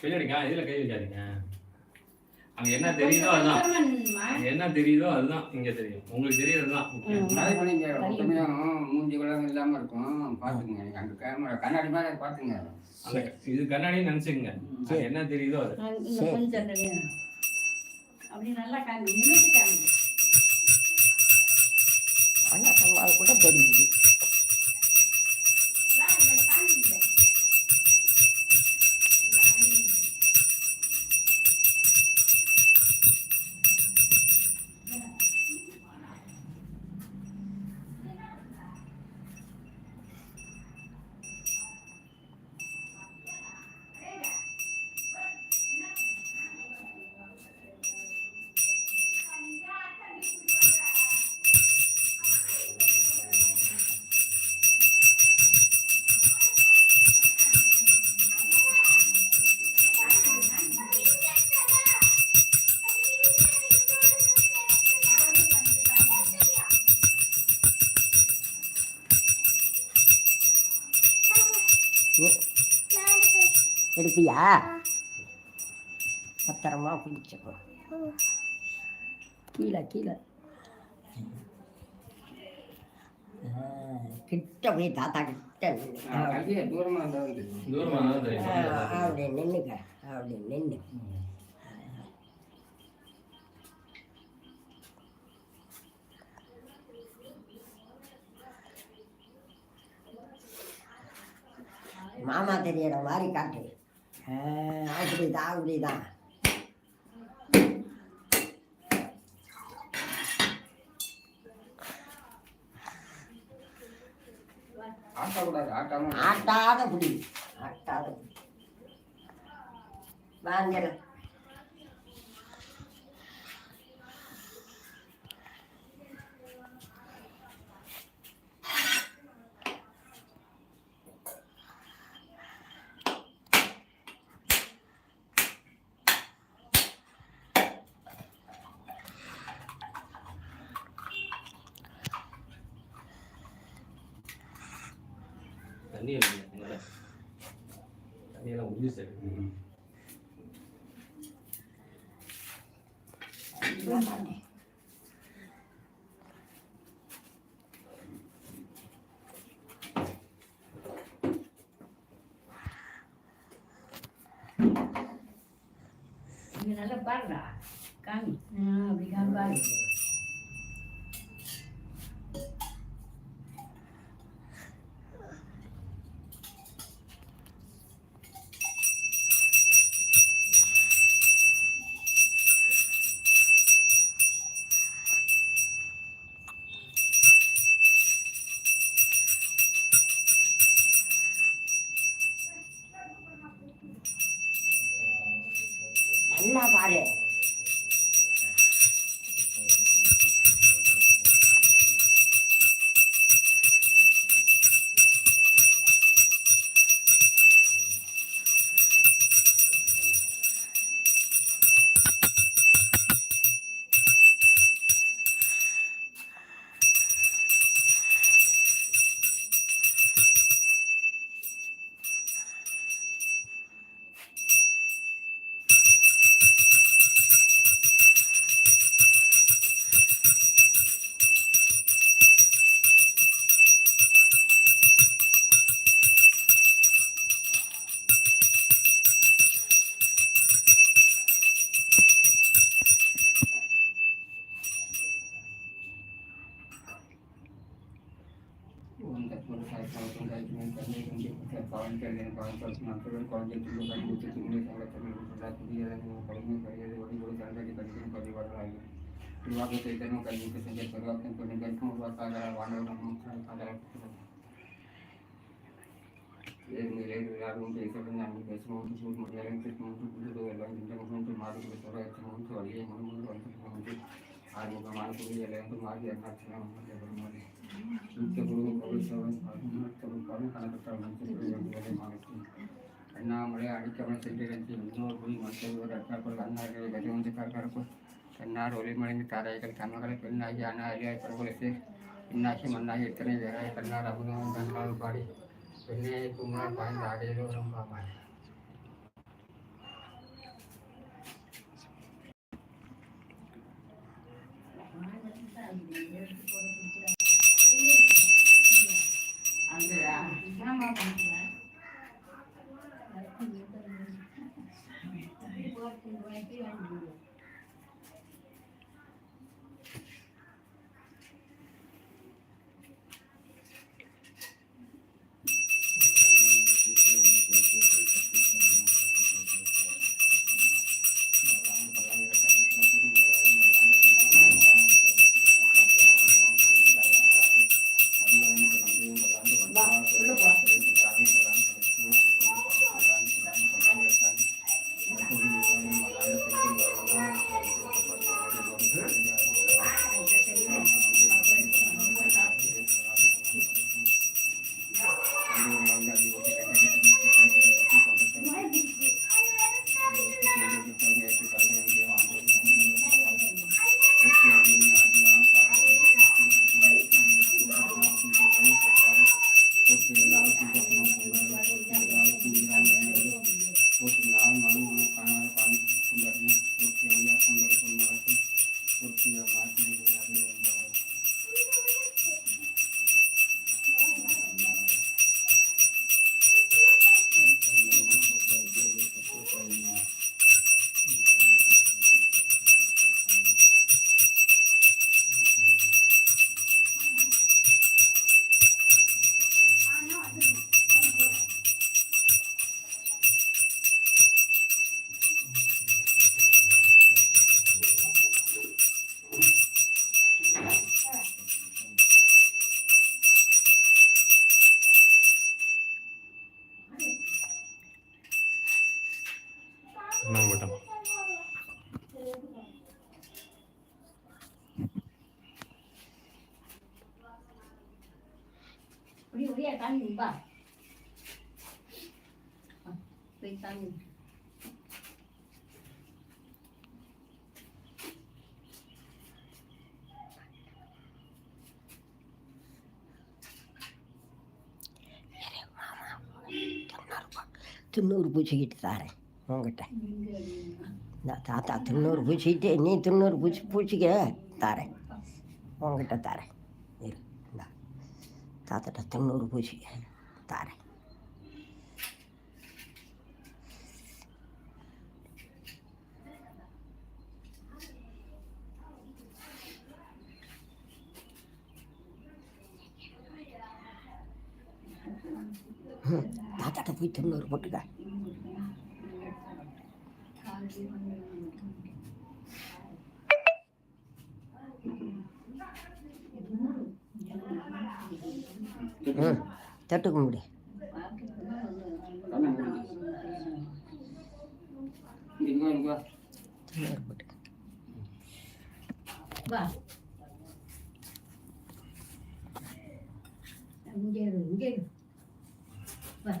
பின்னாடிக்கா இதுல கை வைக்காதீங்க அங்க என்ன தெரியுதோ அதுதான். என்ன தெரியுதோ அதுதான் இங்க தெரியும். உங்களுக்கு இங்க ஒற்றுமையும் மூஞ்சி குளம் இல்லாம இருக்கும். பாத்துங்க நீங்க அங்க கேமரா கண்ணாடி மேல பாத்துங்க அந்த இது கண்ணாடி நினைச்சுங்க என்ன தெரியுதோ அது. அப்படி நல்லா காமி நிமிஷம் ஆனால் அம்மா கூட தெரியுது பிடிச்சிக்கோ கீழே கீழே. கிட்ட போய் தாத்தா கிட்ட தான் அப்படி நின்னுக்க அப்படி நின்று மாமா தெரியற மாதிரி காட்டு. அப்படிதான் ஆட்டா கூடாது ஆட்டாம ஆட்டாத குடி. ஆட்டாத குடி. வாங்கல தண்ணி இல்லைங்க தண்ணியெல்லாம் முடிஞ்சு சார். நல்லா பாருடா காமி. ஆ, அப்படி காமி 他发的 पर फाइव थाउज़ेंड का इंक्रीमेंट करने के लिए मतलब पावन कर देना पाँच सौ अपना फिर कॉलेज तुम लोग का बोलते तुम लोग सारा तुम लोग साथ दिए रहे वो पढ़ेंगे करिए बड़ी बड़ी जानकारी के कंटिन्यू करने वाले आगे फिर आप लोग इधर में करिए कैसे जब करो अपने को निकल को हुआ था अगर वन और हम अगर मेरे यार रूम पे सब जान के कैसे हम कुछ मज़ा रहे थे तुम लोग बोले तो लग जाता है हम तो मार के थोड़ा ऐसे हम तो अली हम लोग ಅಣ್ಣ ಮಳೆ ಅಡಿಕೆ ಸಿಟ್ಟಿರಂತೆ ಇನ್ನೂರು ಗುರಿ ಮತ್ತೆ ಇವರು ಹತ್ತಾಕೊಂಡು ಅನ್ನಾಗಲಿ ಗಜವಂತಿ ಕಾರ್ಕಾರಕ್ಕೂ ತನ್ನಾರು ಒಲಿ ಮಳೆಯಿಂದ ತಾರಾಯಿಗಳು ತಮ್ಮಗಳ ಪೆನ್ನಾಗಿ ಅಣ್ಣ ಅರಿಯಾಗಿ ಕೊರಗೊಳಿಸಿ ಇನ್ನಾಶಿ ಮಣ್ಣಾಗಿ ಇತ್ತನೇ ಬೇರಾಗಿ ತನ್ನಾರು ಅಬುದ ಗಂಟಾಳು ಬಾಡಿ ಬೆಣ್ಣೆ ಕುಮಾರ್ ಬಾಯಿಂದ ಆಡಿಯಲು ನಮ್ಮ ಬಾಯಿ 你们也是说的比较。துண்ணூறு பூச்சிக்கிட்டு தாரேன் உங்ககிட்ட நான் தாத்தா துண்ணூறு பூச்சிக்கிட்டு நீ துண்ணூறு பூச்சி பூச்சிக்க தாரேன் உங்ககிட்ட தாரேன் இரு தாத்தாட்ட துண்ணூறு பூச்சிக்க தாரேன் ம், தாத்தாட்ட போய் துண்ணூறு போட்டுக்க. ம் தட்டுக்க முடியும் துண்ணூறு போட்டுக்க வா இங்கே இரு இங்கே இரு வா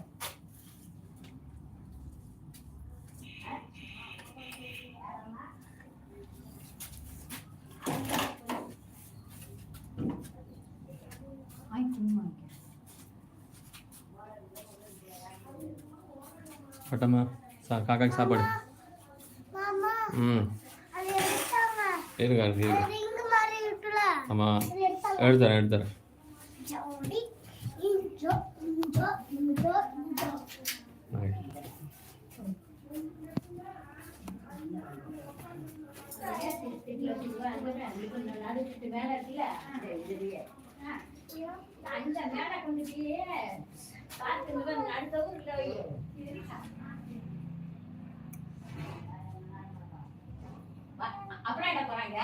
ஆய் சும்மா பட்டம்மா சா காக்காக்கு சாப்பாடு. ம். இருங்க இருக்கு இருக்கு ஆமாம் எடுத்துறேன் எடுத்துறேன் அந்த கொண்டு போய் பார்த்து அடுத்த ஊர்ல வை. அப்புறம் என்ன போறாங்க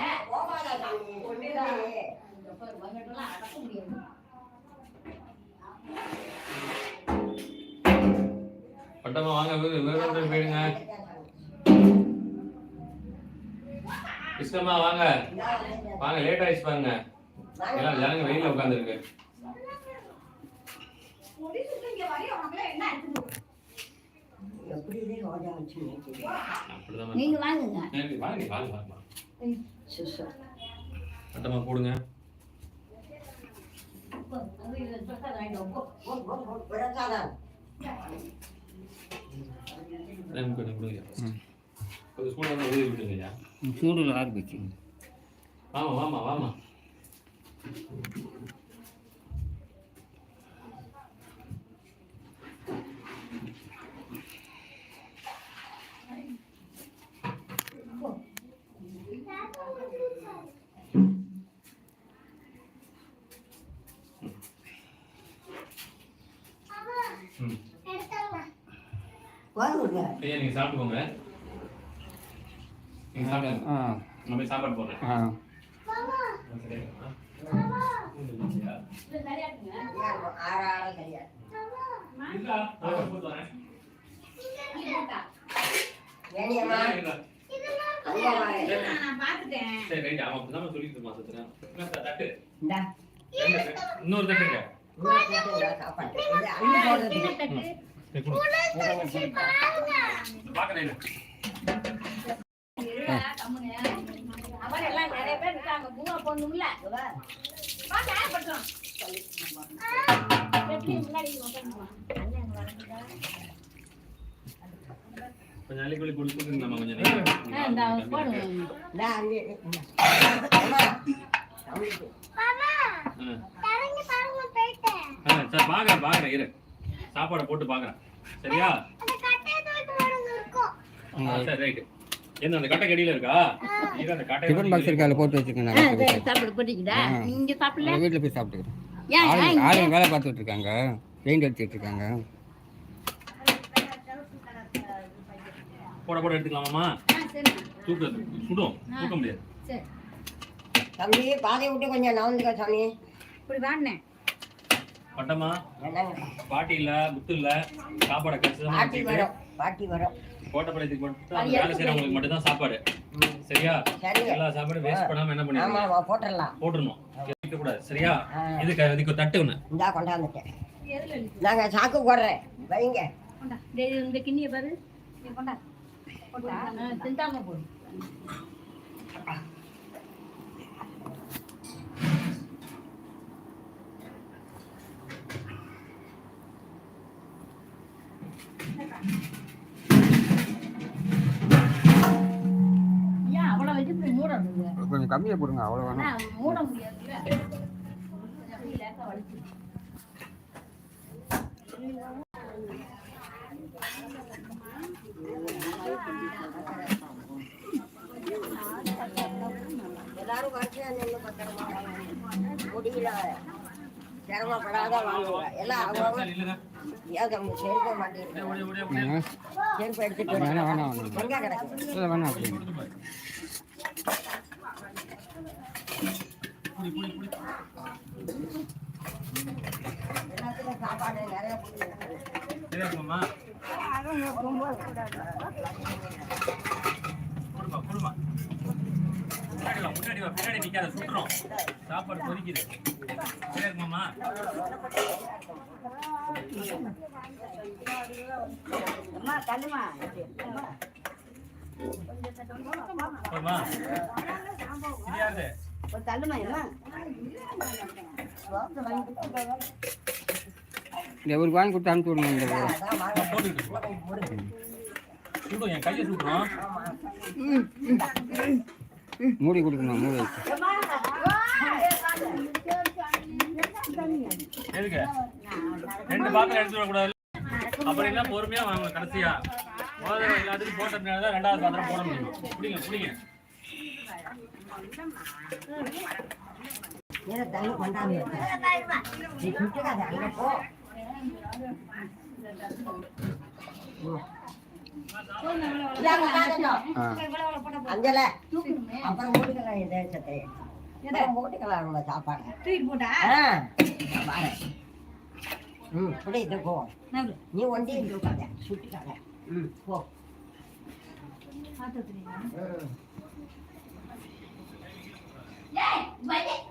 அடக்க முடியாது பட்டம்மா வாங்க வீடு போயிடுங்க இஷ்டமா வாங்க. வாங்க லேட் ஆயிடுச்சு பாருங்க. எல்லாம் ஜனங்க வெயில உட்காந்துருக்கு நீங்க வாங்குங்க. வாங்க நீ வாங்க வாங்க. பட்டம்மா போடுங்க. போ, அது இதை சொக்கா வாங்கிட்டு ஐயா நீங்க சாப்பிட்டுக்கோங்க நீங்க சாப்பிடுங்க ஆ. நம்ம போய் சாப்பாடு போடுறேன். ஆ. இன்னொரு தட்டுங்க. கொஞ்சம் நம்ம கொஞ்சம் நேரம். பாக்குறேன் பாக்குறேன் இரு சாப்பாடை போட்டு பாக்குறேன் சரியா? ஆ, சரி ரைட் என்ன அந்த கட்டை கடியில இருக்கா? இரு அந்த கட்டை டிஃபன் பாக்ஸ் இருக்கு அதில் போட்டு சாப்பிடல? சாப்பிட்டு- வீட்டுல போய் சாப்பிட்டுக்கிறேன். ஆளுங்க வேலை பார்த்துட்டு இருக்காங்க. பெயிண்ட் அடிச்சிட்டு இருக்காங்க. போட போட எடுத்துக்கலாமாமா ஆ, சரி. தூக்க சுடும் தூக்க முடியாது. சரி. தம்பி பாதை விட்டு கொஞ்சம் நவந்துக்க சாமி. இப்படி வாங்கினேன் பட்டமா? பாட்டி இல்ல முத்து இல்ல சாப்பாடை கச்சிதமா பாட்டி வரும் பாட்டி வரும். கோட்டை பழத்துக்கு மட்டும் அந்த வேலை செய்யறவங்களுக்கு மட்டும் தான் சாப்பாடு. சரியா? எல்லா சாப்பாடும் வேஸ்ட் பண்ணாம என்ன ஆமா போட்டுடலாம். போட்டுறணும் வைக்க கூடாது சரியா. இதுக்கு இதுக்கு தட்டு ஒண்ணு. இந்தா கொண்டாந்துட்டேன்? நாங்க சாக்கு போடுறேன். வைங்க. கொண்டா. டேய், இந்த கிண்ணிய பாரு. இங்க கொண்டா. போட்டா ஆ, திண்டாம போடு. கொஞ்சம் கம்மியாக போடுங்க அவ்வளோ வேணாம் எல்லாரும் வரிசையா நின்று பத்திரமா. முடியல. சிரமப்படாத வாங்குங்க எல்லாம் அவங்க தம்பி செருப்ப எடுத்துட்டு வேணாம் வரேன். வேணாம் வேணாம். எங்க கிடக்கு இல்லை வேணாம் அப்படி கொடுத்து பாரு. புடி, புடி, புடி. எல்லாத்துக்கும் சாப்பாடு நிறைய கொடுங்க. சரியா இருக்குமாம்மா? கொடுமா, கொடுமா. முன்னாடி பின்னாடி நிக்காத, சுட்டுரும். சாப்பாடு கொதிக்குது சரியா இருக்குமாம்மா? ஒரு வாங்கி கொடுத்து அனுப்பிச்சு விடுங்க. மூடி கொடுக்கணும் மூடி ரெண்டு பாத்திரம் எடுத்து வரக்கூடாது. அப்புறம் எல்லாம் பொறுமையா வாங்க கடைசியா. முதல்ல எல்லாத்துக்கும் போட்டதுனால தான் ரெண்டாவது பாத்திரம் போட முடியும். புடிங்க புடிங்க. 얘는 தண்ணி கொண்டாந்து 이 நீ சுட்டுக்காத, அஞ்சல அப்புறம் இந்த தேசத்தை நம்ம சாப்பாடு ம் இது போ நீ ஒண்டி இருக்காத ம் போ ம் ஏய், வலி.